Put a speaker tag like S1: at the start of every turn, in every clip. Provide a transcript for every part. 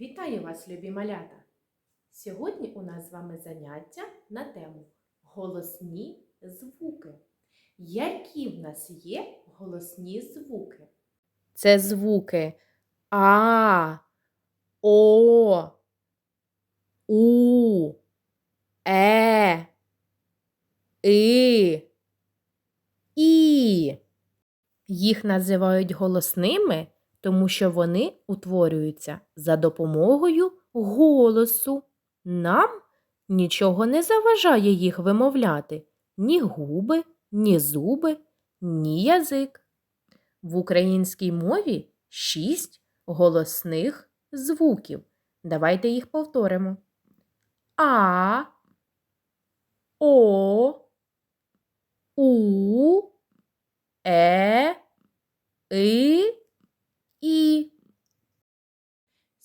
S1: Вітаю вас, любі малята! Сьогодні у нас з вами заняття на тему голосні звуки. Які в нас є голосні звуки? Це звуки А, О, У, Е, И, І. Їх називають голосними, тому що вони утворюються за допомогою голосу. Нам нічого не заважає їх вимовляти ні губи, ні зуби, ні язик. В українській мові шість голосних звуків. Давайте їх повторимо. А, О, У, Е, И, І.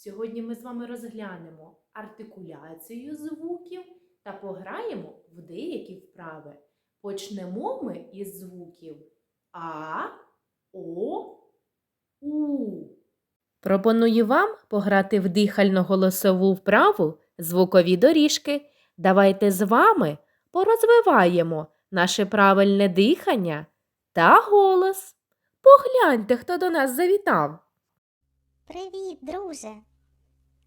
S1: Сьогодні ми з вами розглянемо артикуляцію звуків та пограємо в деякі вправи. Почнемо ми із звуків А, О, У. Пропоную вам пограти в дихально-голосову вправу звукові доріжки. Давайте з вами порозвиваємо наше правильне дихання та голос. Погляньте, хто до нас завітав.
S2: Привіт, друже.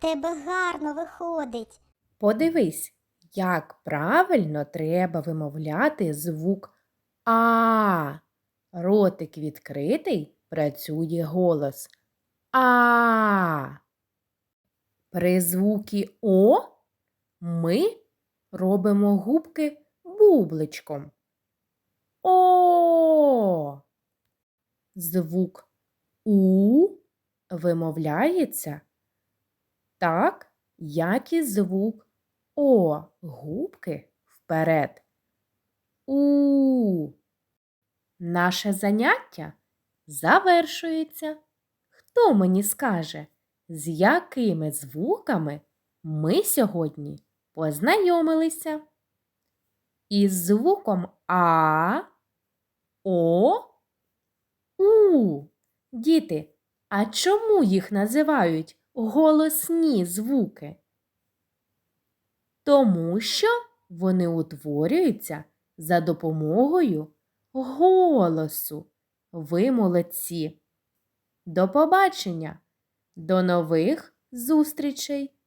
S2: Тебе гарно виходить.
S1: Подивись, як правильно треба вимовляти звук А. Ротик відкритий, працює голос А. При звукі О ми робимо губки бубличком. О. Звук У вимовляється так, як і звук О. Губки вперед. У. Наше заняття завершується. Хто мені скаже, з якими звуками ми сьогодні познайомилися? Із звуком А, О, У. Діти, а чому їх називають голосні звуки? Тому що вони утворюються за допомогою голосу. Ви молодці. До побачення, до нових зустрічей!